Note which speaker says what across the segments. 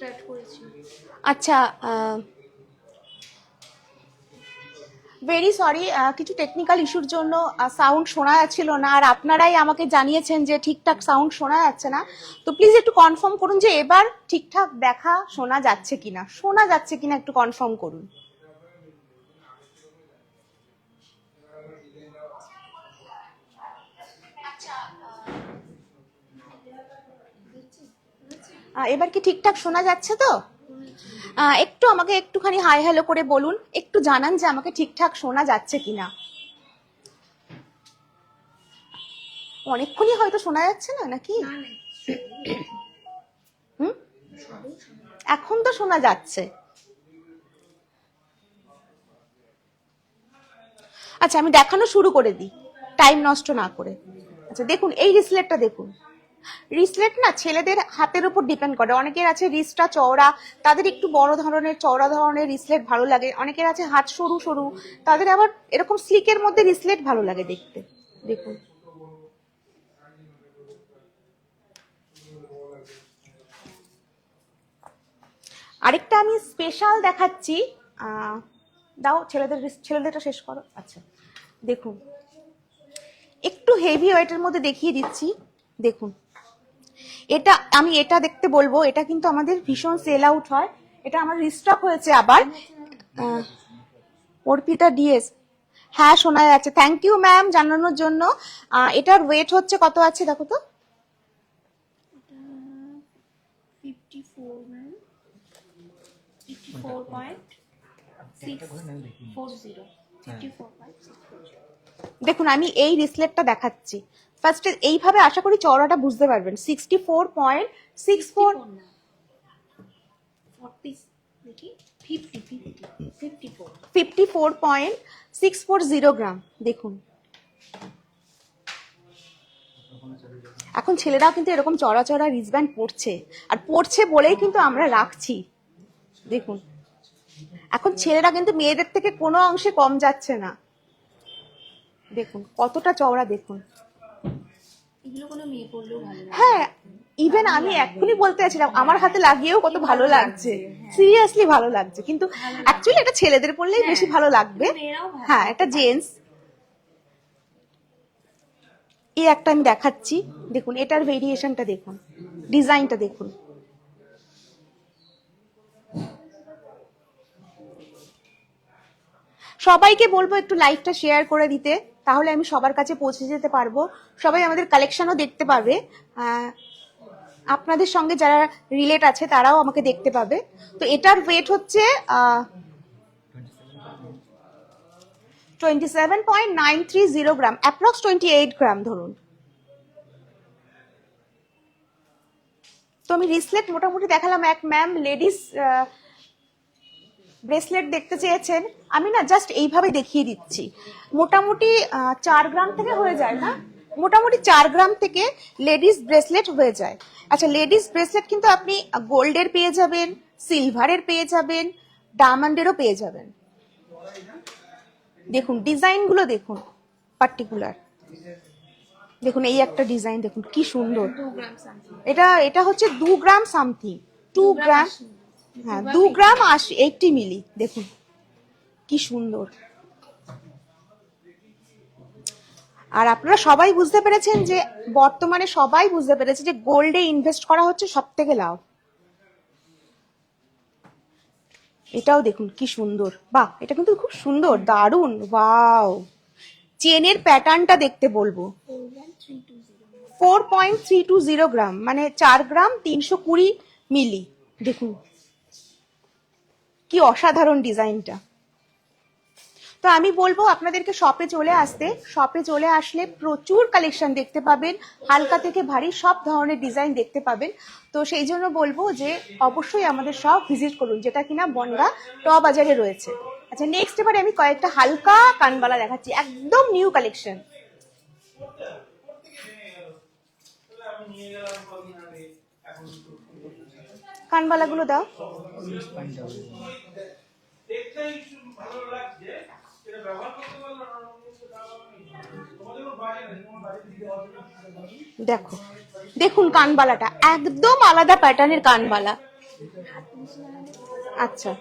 Speaker 1: Start করেছি।
Speaker 2: আচ্ছা very sorry কিছু টেকনিক্যাল ইস্যুর জন্য সাউন্ড শোনা যাচ্ছিল না, আর আপনারাই আমাকে জানিয়েছেন যে ঠিকঠাক সাউন্ড শোনা যাচ্ছে না। তো প্লিজ একটু কনফার্ম করুন যে এবার ঠিকঠাক দেখা শোনা যাচ্ছে কিনা। শোনা যাচ্ছে কিনা একটু কনফার্ম করুন। এবার কি ঠিকঠাক শোনা যাচ্ছে তো? একটু আমাকে একটুখানি হাই হ্যালো করে বলুন একটু জানান যে আমাকে ঠিকঠাক শোনা যাচ্ছে কিনা। অনেকক্ষণই হয়তো শোনা যাচ্ছে না নাকি? হুম? এখন তো শোনা যাচ্ছে। আচ্ছা আমি দেখানো শুরু করে দিই টাইম নষ্ট না করে। আচ্ছা দেখুন এই রিসলেটটা দেখুন। রিসলেট না ছেলেদের হাতের উপর ডিপেন্ড করে। অনেকের আছে রিসটা চওড়া, তাদের একটু বড় ধরনের, চওড়া ধরনের রিসলেট ভালো লাগে। অনেকের আছে হাত সরু সরু, তাদের আবার এরকম স্লিকের মধ্যে রিসলেট ভালো লাগে দেখতে। দেখুন। আরেকটা আমি স্পেশাল দেখাচ্ছি দাও, ছেলেদের ছেলেদেরটা শেষ করো। আচ্ছা দেখুন। একটু হেভি ওয়েটের মধ্যে দেখিয়ে দিচ্ছি। দেখুন। এটা আমি এটা দেখতে বলব এটা কিন্তু আমাদের ভীষণ সেল আউট হয়। এটা আমার রিস্টক হয়েছে আবার। অর্পিতা ডিএস হ্যাঁ শোনা যাচ্ছে। থ্যাংক ইউ ম্যাম জানানোর জন্য। এটার ওয়েট হচ্ছে কত আছে দেখো তো?
Speaker 1: Fifty four ma'am fifty four point four zero four point six four zero
Speaker 2: দেখুন আমি এই রিসলেটটা দেখাচ্ছি। ফার্স্টে এইভাবে আশা করি চওড়াটা বুঝতে পারবেন। Sixty four point six four
Speaker 1: fifty four
Speaker 2: point six four zero gram দেখুন। এখন ছেলেরাও কিন্তু এরকম চড়া চড়া রিসব্যান্ড পড়ছে আর পড়ছে বলেই কিন্তু আমরা রাখছি। দেখুন। এখন ছেলেরা কিন্তু মেয়েদের থেকে কোনো অংশে কম যাচ্ছে না। দেখুন কতটা চওড়া দেখুন
Speaker 1: এগুলো কোনো মেয়ে পড়লেও ভালো লাগে
Speaker 2: হ্যাঁ ইভেন আমি এক্ষুনি বলতে চাইছিলাম আমার হাতে লাগিয়েও কত ভালো লাগছে সিরিয়াসলি ভালো লাগছে। কিন্তু অ্যাকচুয়ালি এটা ছেলেদের পড়লেই বেশি ভালো লাগবে। হ্যাঁ এটা জেন্টস এই একটা আমি দেখাচ্ছি। দেখুন এটার ভেরিয়েশনটা দেখুন। ডিজাইনটা দেখুন। সবাইকে বলব একটু লাইভটা শেয়ার করে দিতে। তাহলে আমি সবার কাছে পৌঁছে যেতে পারব। সবাই আমাদের কালেকশনও দেখতে পাবে আপনাদের সঙ্গে যারা রিলেট আছে, তারাও আমাকে দেখতে পাবে। তো এটার ওয়েট হচ্ছে twenty seven point nine three zero gram approx twenty eight gram ধরুন। তো আমি রিসলেট মোটামুটি দেখালাম এক ম্যাম লেডিস ব্রেসলেট দেখতে চেয়েছেন আমি না জাস্ট এইভাবে দেখিয়ে দিচ্ছি। মোটামুটি চার গ্রাম থেকে হয়ে যায় না? মোটামুটি চার গ্রাম থেকে লেডিস ব্রেসলেট হয়ে যায়। আচ্ছা লেডিস ব্রেসলেট কিন্তু আপনি গোল্ডের পেয়ে যাবেন সিলভারের পেয়ে যাবেন ডায়মন্ডেরও পেয়ে যাবেন। দেখুন ডিজাইনগুলো দেখুন পার্টিকুলার। দেখুন এই একটা ডিজাইন দেখুন কি সুন্দর। এটা এটা হচ্ছে দু গ্রাম সামথিং টু গ্রাম হ্যাঁ দু গ্রাম আশি এইটটি মিলি দেখুন। কি সুন্দর। আর আপনারা সবাই বুঝতে পেরেছেন যে বর্তমানে সবাই বুঝতে পেরেছে যে গোল্ডে ইনভেস্ট করা হচ্ছে সব থেকে লাভ। এটাও দেখুন কি সুন্দর। বাহ এটা কিন্তু খুব সুন্দর দারুণ ওয়াও চেনের প্যাটার্নটা দেখতে বলব।
Speaker 1: Four
Speaker 2: point three two zero gram মানে চার গ্রাম তিনশো কুড়ি মিলি দেখুন। কি অসাধারণ ডিজাইনটা। তো আমি বলব আপনাদেরকে শপে চলে আসতে। শপে চলে আসলে প্রচুর কালেকশন দেখতে পাবেন। হালকা থেকে ভারী সব ধরনের ডিজাইন দেখতে পাবেন। তো সেই জন্য বলব যে অবশ্যই আমাদের শপ ভিজিট করুন, যেটা কিনা বনগা ট বাজারে রয়েছে। আচ্ছা নেক্সট এবারে আমি কয়েকটা হালকা কানবালা দেখাচ্ছি। একদম নিউ কালেকশন কানবালাগুলো দাও। দেখো, দেখুন কানবালাটা, একদম আলাদা প্যাটার্নের কানবালা। আচ্ছা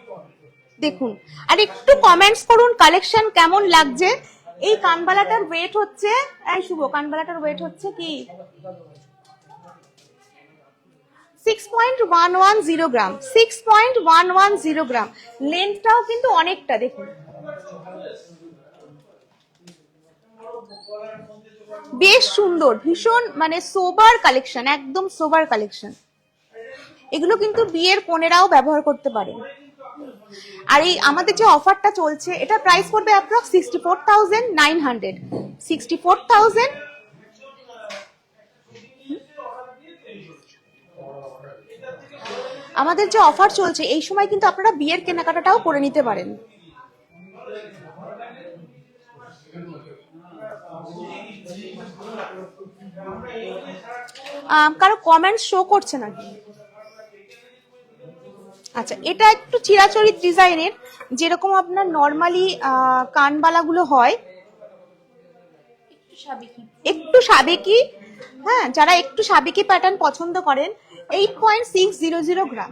Speaker 2: দেখুন, আর একটু কমেন্টস করুন কালেকশন কেমন লাগছে। এই কানবালাটার ওয়েট হচ্ছে, এই শুভ, কানবালাটার ওয়েট হচ্ছে কি? Six point one one zero gram six point one one zero gram লেন্থটাও কিন্তু অনেকটা, দেখুন। বেশ সুন্দর, ভীষণ মানে সোবার কালেকশন একদম সোবার কালেকশন এগুলো কিন্তু বিয়ের কোনেরাও ব্যবহার করতে পারে আর এই আমাদের যে অফারটা চলছে, এটা প্রাইস পড়বে approx sixty four thousand nine hundred sixty four thousand আমাদের যে অফার চলছে, এই সময় কিন্তু আপনারা বিয়ের কেনাকাটাটাও করে নিতে পারেন। কারও কমেন্ট শো করছে নাকি? আচ্ছা এটা একটু চিরাচরিত ডিজাইনের, যেরকম আপনার নর্মালি কানবালাগুলো হয়।
Speaker 1: একটু সাবেকি।
Speaker 2: হ্যাঁ যারা একটু সাবেকি প্যাটার্ন পছন্দ করেন eight point six zero zero gram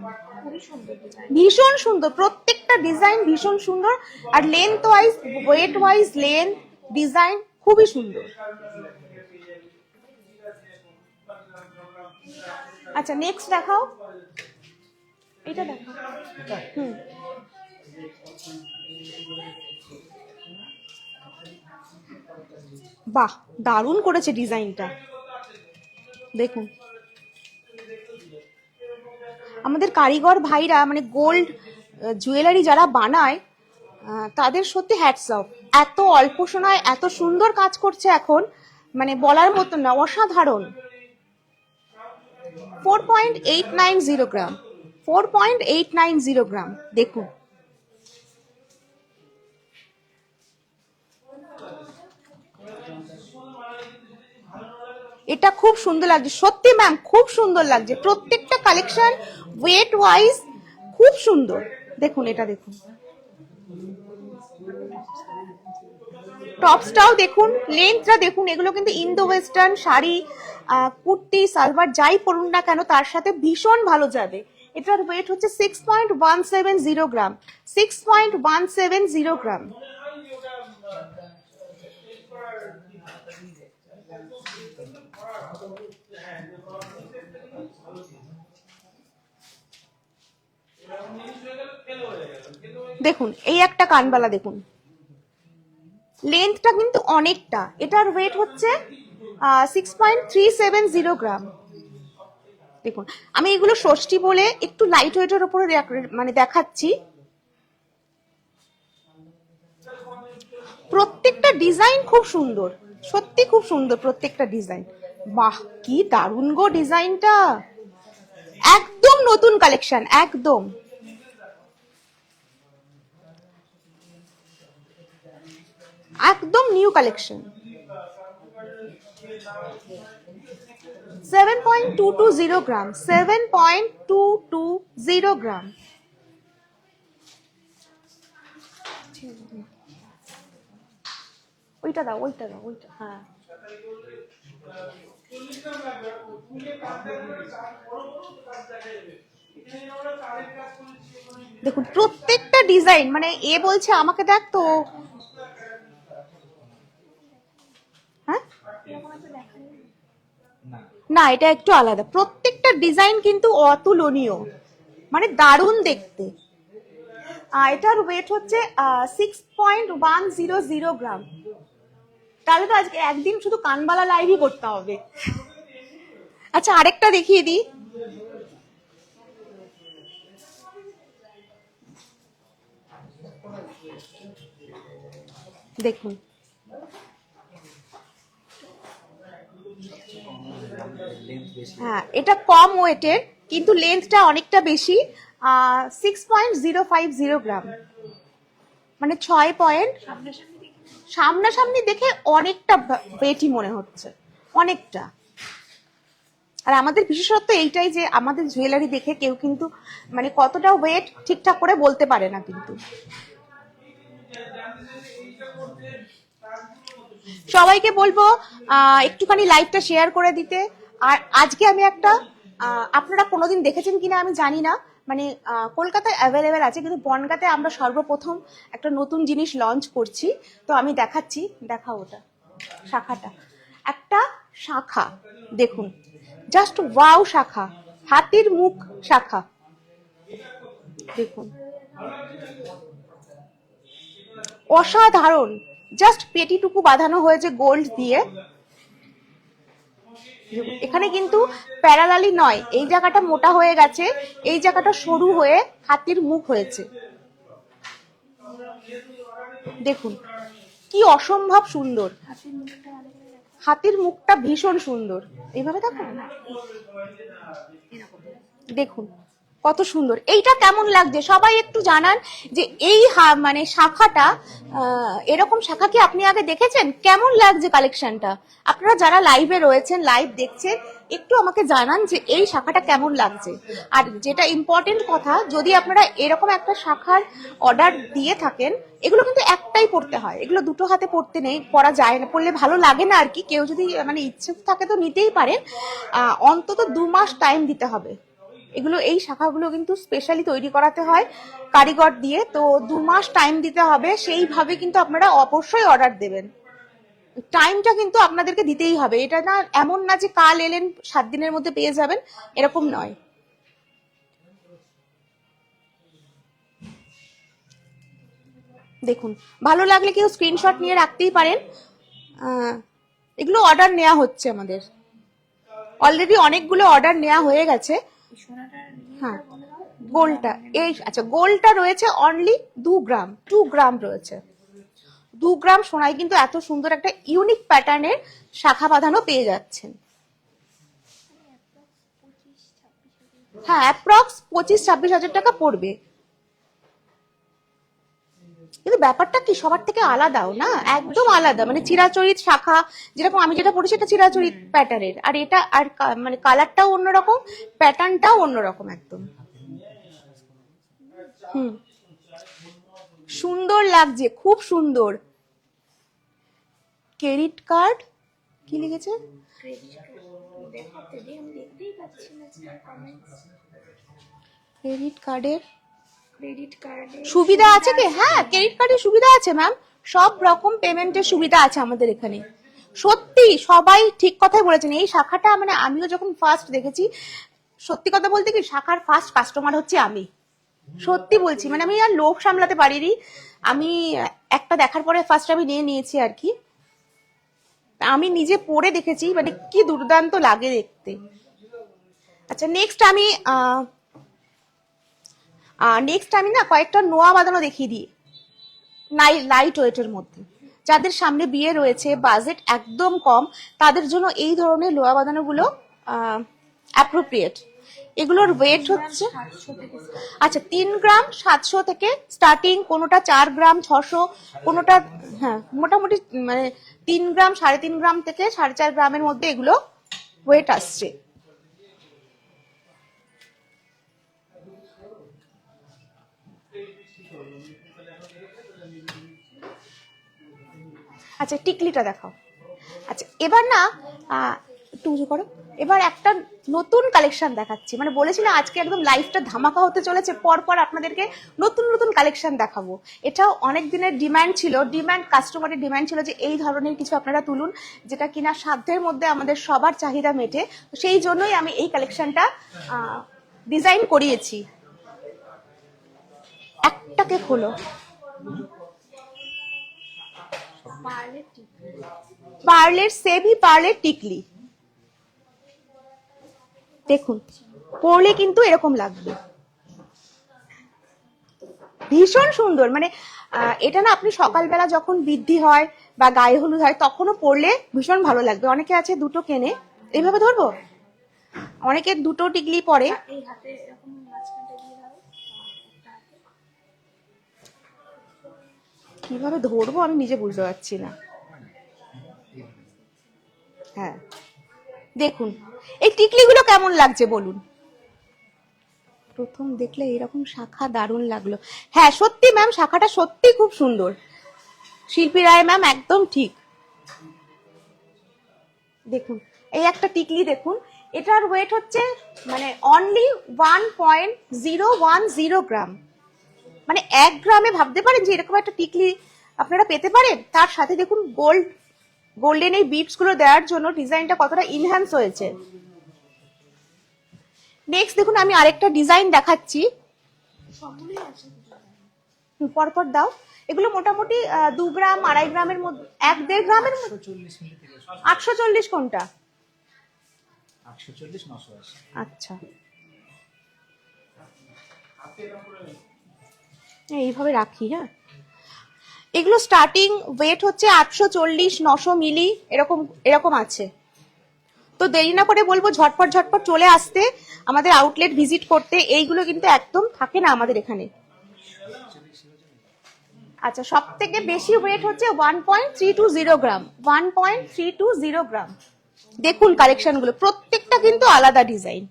Speaker 2: ভীষণ সুন্দর, প্রত্যেকটা ডিজাইন ভীষণ সুন্দর, আর length wise weight wise length design খুবই সুন্দর। আচ্ছা নেক্সট দেখাও। এটা দেখাও। হুম। বাহ, দারুণ করেছে ডিজাইনটা দেখুন। আমাদের কারিগর ভাইরা মানে গোল্ড জুয়েলারি যারা বানায় তাদের সত্যি হ্যাটস অফ এত অল্প সময় এত সুন্দর কাজ করছে এখন মানে বলার মতো না, অসাধারণ। Four point eight nine zero gram four point eight nine zero gram দেখুন। এটা খুব সুন্দর লাগছে। সত্যি ম্যাম খুব সুন্দর লাগছে। প্রত্যেকটা কালেকশন ওয়েট ওয়াইজ খুব সুন্দর। দেখুন, এটা দেখুন। টপসটাও দেখুন লেন্থটা দেখুন, এগুলো কিন্তু ইন্দো ওয়েস্টার্ন শাড়ি কুর্তি সালভার যাই পরুন না কেন, তার সাথে ভীষণ ভালো যাবে। এটার ওয়েট হচ্ছে six point one seven zero gram six point one seven zero gram দেখুন, এই একটা কানবালা দেখুন। লেন্থটা কিন্তু অনেকটা। এটার ওয়েট হচ্ছে six point three seven zero gram দেখুন, আমি এগুলো ষষ্ঠী বলে একটু লাইট ওয়েটের উপরে মানে দেখাচ্ছি। প্রত্যেকটা ডিজাইন খুব সুন্দর। সত্যি খুব সুন্দর প্রত্যেকটা ডিজাইন বাহ, কি দারুণ গো ডিজাইনটা। একদম নতুন কালেকশন একদম। একদম new collection seven point two two zero gram seven point two two zero gram ওইটা দাও ওইটা দাও, ওইটা হ্যাঁ। দেখুন, প্রত্যেকটা ডিজাইন মানে এ বলছে, আমাকে দেখ তো। হ্যাঁ? না, এটা একটু আলাদা। প্রত্যেকটা ডিজাইন কিন্তু অতুলনীয়। মানে দারুণ দেখতে। এটার ওয়েট হচ্ছে six point one zero zero gram তাহলে তো আজকে একদিন শুধু কানবালা লাইভই করতে হবে। আচ্ছা আরেকটা দেখিয়ে দিই। দেখুন। হ্যাঁ এটা কম ওয়েটের কিন্তু লেন্থটা অনেকটা বেশি six point zero five zero gram মানে ছয় পয়েন্ট
Speaker 1: সামনাসামনি দেখে
Speaker 2: অনেকটা ওয়েটই মনে হচ্ছে। অনেকটা। আর আমাদের বিশেষত্ব এইটাই যে আমাদের জুয়েলারি দেখে কেউ কিন্তু মানে কতটা ওয়েট ঠিকঠাক করে বলতে পারে না কিন্তু। সবাইকে বলব একটুখানি লাইভটা শেয়ার করে দিতে। আর আজকে আমি একটা আপনারা কোনোদিন দেখেছেন কিনা আমি জানি না। মানে কলকাতায় অ্যাভেলেবেল আছে, কিন্তু বনগাতে আমরা সর্বপ্রথম একটা নতুন জিনিস লঞ্চ করছি। তো আমি দেখাচ্ছি দেখা ওটা, শাখাটা। একটা শাখা, দেখুন জাস্ট ওয়াও শাখা, হাতির মুখ শাখা। দেখুন, অসাধারণ জাস্ট পেটিটুকু বাঁধানো হয়েছে গোল্ড দিয়ে। এখানে কিন্তু প্যারালালি নয়, এই জায়গাটা মোটা হয়ে গেছে, এই জায়গাটা সরু হয়ে হাতির মুখ হয়েছে। দেখুন, কি অসম্ভব সুন্দর।
Speaker 1: হাতের মুখটা
Speaker 2: ভীষণ সুন্দর। এইভাবে দেখো? দেখুন কত সুন্দর। এইটা কেমন লাগছে? সবাই একটু জানান যে এই মানে শাখাটা এরকম শাখা কি আপনি আগে দেখেছেন? কেমন লাগছে কালেকশনটা আপনারা যারা লাইভে রয়েছেন লাইভ দেখছেন, একটু আমাকে জানান যে এই শাখাটা কেমন লাগছে। আর যেটা ইম্পর্টেন্ট কথা, যদি আপনারা এরকম একটা শাখার অর্ডার দিয়ে থাকেন, এগুলো কিন্তু একটাই পড়তে হয়। এগুলো দুটো হাতে পড়তে নেই, পড়া যায় না, পড়লে ভালো লাগে না আর কি। কেউ যদি মানে ইচ্ছুক থাকে তো নিতেই পারেন। অন্তত দু মাস টাইম দিতে হবে। এগুলো এই শাখাগুলো কিন্তু স্পেশালি তৈরি করাতে হয় কারিগর দিয়ে, তো দু মাস টাইম দিতে হবে, সেইভাবে কিন্তু আপনারা অবশ্যই অর্ডার দেবেন। টাইমটা কিন্তু আপনাদেরকে দিতেই হবে। এটা না এমন না যে কাল এলেন, সাত দিনের মধ্যে পেয়ে যাবেন, এরকম নয়। দেখুন, ভালো লাগলে কেউ স্ক্রিনশট নিয়ে রাখতেই পারেন। এগুলো অর্ডার নেওয়া হচ্ছে আমাদের। অলরেডি অনেকগুলো অর্ডার নেওয়া হয়ে গেছে। হ্যাঁ গোলটা, এই আচ্ছা গোলটা রয়েছে অনলি দু গ্রাম টু গ্রাম রয়েছে। দু গ্রাম সোনায় কিন্তু এত সুন্দর একটা ইউনিক প্যাটার্নের শাখা বাঁধানো পেয়ে যাচ্ছেন। হ্যাঁ অ্যাপ্রক্স পঁচিশ, ছাব্বিশ হাজার টাকা পড়বে। কিন্তু ব্যাপারটা কি সবার থেকে আলাদাও না? একদম আলাদা। মানে চিরাচরিত শাখা যেরকম আমি যেটা পড়েছি এটা চিরাচরিত প্যাটার্নের আর এটা আর মানে কালারটাও অন্যরকম প্যাটার্নটাও অন্যরকম একদম। হুম। সুন্দর লাগছে খুব সুন্দর। ক্রেডিট কার্ড কি লিখেছে?
Speaker 1: ক্রেডিট
Speaker 2: কার্ডের
Speaker 1: ক্রেডিট কার্ডে
Speaker 2: সুবিধা আছে কি? হ্যাঁ ক্রেডিট কার্ডের সুবিধা আছে ম্যাম সব রকম পেমেন্টের সুবিধা আছে আমাদের এখানে। সত্যি সবাই ঠিক কথাই বলেছেন। এই শাখাটা মানে আমিও যখন ফার্স্ট দেখেছি সত্যি কথা বলতে কি শাখার ফার্স্ট কাস্টমার হচ্ছে আমি। সত্যি বলছি মানে আমি আর লোভ সামলাতে পারিনি। আমি একটা দেখার পরে ফার্স্ট আমি নিয়ে নিয়েছি আর কি। আমি নিজে পরে দেখেছি মানে কি দুর্দান্ত লাগে দেখতে। আচ্ছা নেক্সট আমি নেক্সট আমি না কয়েকটা নোয়া বাঁধানো দেখিয়ে দিই। নাই লাইট ওয়েটের মধ্যে। যাদের সামনে বিয়ে রয়েছে বাজেট একদম কম, তাদের জন্য এই ধরনের লোয়া বাঁধানোগুলো অ্যাপ্রোপ্রিয়েট এগুলোর ওয়েট হচ্ছে আচ্ছা তিন গ্রাম সাতশো থেকে স্টার্টিং কোনোটা চার গ্রাম ছশো, কোনোটা হ্যাঁ মোটামুটি মানে তিন গ্রাম, সাড়ে তিন গ্রাম থেকে সাড়ে চার গ্রামের মধ্যে এগুলো ওয়েট আসছে। আচ্ছা টিকলিটা দেখাও। আচ্ছা এবার না একটু উঁচু করো। এবার একটা নতুন কালেকশন দেখাচ্ছি। মানে বলেছিলাম আজকে একদম লাইফটা ধামাকা হতে চলেছে পর পর আপনাদেরকে নতুন নতুন কালেকশন দেখাবো। এটাও অনেক দিনের ডিম্যান্ড ছিল। ডিম্যান্ড কাস্টমারের ডিম্যান্ড ছিল যে এই ধরনের কিছু আপনারা তুলুন, যেটা কিনা সাধ্যের মধ্যে আমাদের সবার চাহিদা মেটে। সেই জন্যই আমি এই কালেকশনটা ডিজাইন করিয়েছি। একটাকে খোলো।
Speaker 1: পার্লের
Speaker 2: সেভি পার্লের টিকলি। দেখুন পরলে কিন্তু এরকম লাগবে। ভীষণ সুন্দর মানে এটা না আপনি সকালবেলা যখন বৃদ্ধি হয় বা গায়ে হলুদ হয়, তখনও পরলে ভীষণ ভালো লাগবে। অনেকে আছে দুটো কেনে। এইভাবে ধরবো? অনেকে দুটো টিকলি পরে। কীভাবে ধরবো আমি নিজে বুঝতে পারছি না। হ্যাঁ। দেখুন, এই টিকলিগুলো কেমন লাগছে বলুন? প্রথম দেখলে এরকম শাখা দারুণ লাগল। হ্যাঁ সত্যি ম্যাম শাখাটা সত্যি খুব সুন্দর। শিল্পী রায় ম্যাম একদম ঠিক। দেখুন, এই একটা টিকলি দেখুন, এটার ওয়েট হচ্ছে মানে only one point zero one zero gram মানে এক গ্রামে ভাবতে পারেন যে এরকম একটা টিকলি আপনারা পেতে পারেন? তার সাথে দেখুন গোল্ড গোল্ডেন এই বিটসগুলো দেওয়ার জন্য ডিজাইনটা কতটা ইনহ্যান্স হয়েছে। নেক্সট দেখুন আমি আরেকটা ডিজাইন দেখাচ্ছি। পরপর দাও। এগুলো মোটামুটি দু গ্রাম আড়াই গ্রামের মধ্যে এক দেড় গ্রামের আটশো চল্লিশ কোনটা? আচ্ছা। এইভাবে রাখি হ্যাঁ। এগুলো স্টার্টিং ওয়েট হচ্ছে আটশো চল্লিশ, নশো মিলি, এরকম এরকম আছে। তো দেরি না করে বলব, ঝটপট ঝটপট চলে আসতে, আমাদের আউটলেট ভিজিট করতে, এইগুলো কিন্তু একদম থাকে না আমাদের এখানে। আচ্ছা সব থেকে বেশি ওয়েট হচ্ছে one point three two zero gram one point three two zero gram দেখুন কালেকশনগুলো প্রত্যেকটা কিন্তু আলাদা ডিজাইন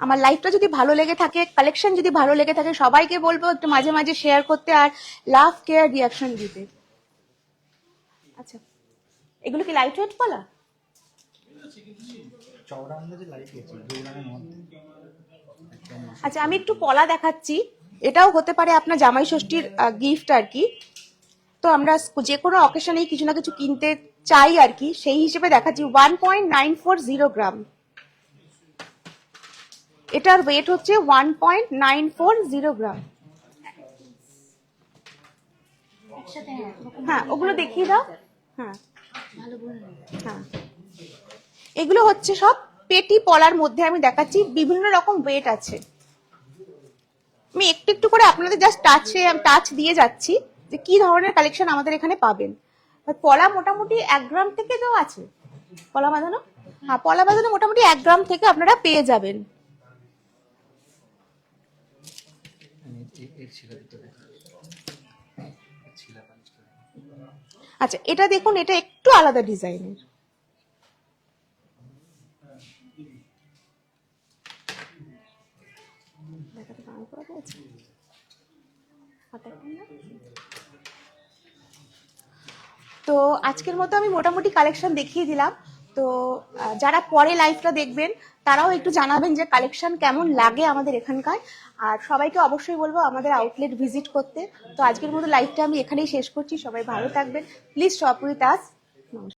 Speaker 2: আমার লাইফটা যদি ভালো লেগে থাকে কালেকশন যদি ভালো লেগে থাকে, সবাইকে বলব একটু মাঝে মাঝে শেয়ার করতে আর লাভ কেয়ার রিয়াকশন দিতে। আচ্ছা এগুলো কি লাইট ওয়েট পালা আচ্ছা আমি একটু পলা দেখাচ্ছি। এটাও হতে পারে আপনার জামাই ষষ্ঠীর গিফট আর কি। তো আমরা যে কোনো অকেশনেই কিছু না কিছু কিনতে চাই আর কি, সেই হিসেবে দেখাচ্ছি। One point nine four zero gram এটার ওয়েট হচ্ছে one point nine four zero gram
Speaker 1: হ্যাঁ
Speaker 2: হ্যাঁ ওগুলো দেখিয়ে দাও। হ্যাঁ। হ্যাঁ। এগুলো হচ্ছে সব পেটি পলার মধ্যে আমি দেখাচ্ছি বিভিন্ন রকম ওয়েট আছে। আমি একটু একটু করে আপনাদের জাস্ট টাচে টাচ দিয়ে যাচ্ছি যে কি ধরনের কালেকশন আমাদের এখানে পাবেন। পলা মোটামুটি এক গ্রাম থেকে তো আছে। পলা বাঁধানো? হ্যাঁ পলা বাঁধানো মোটামুটি এক গ্রাম থেকে আপনারা পেয়ে যাবেন
Speaker 3: আমি এ- এর
Speaker 2: আচ্ছা এটা দেখুন, এটা একটু আলাদা ডিজাইনের? তো আজকের মতো আমি মোটামুটি কালেকশন দেখিয়ে দিলাম। তো যারা পরে লাইভটা দেখবেন তারাও একটু জানাবেন যে কালেকশন কেমন লাগে আমাদের এখানকার। আর সবাইকে অবশ্যই বলব আমাদের আউটলেট ভিজিট করতে। তো আজকের মতো লাইভটা আমি এখানেই শেষ করছি। সবাই ভালো থাকবেন। Please shop with us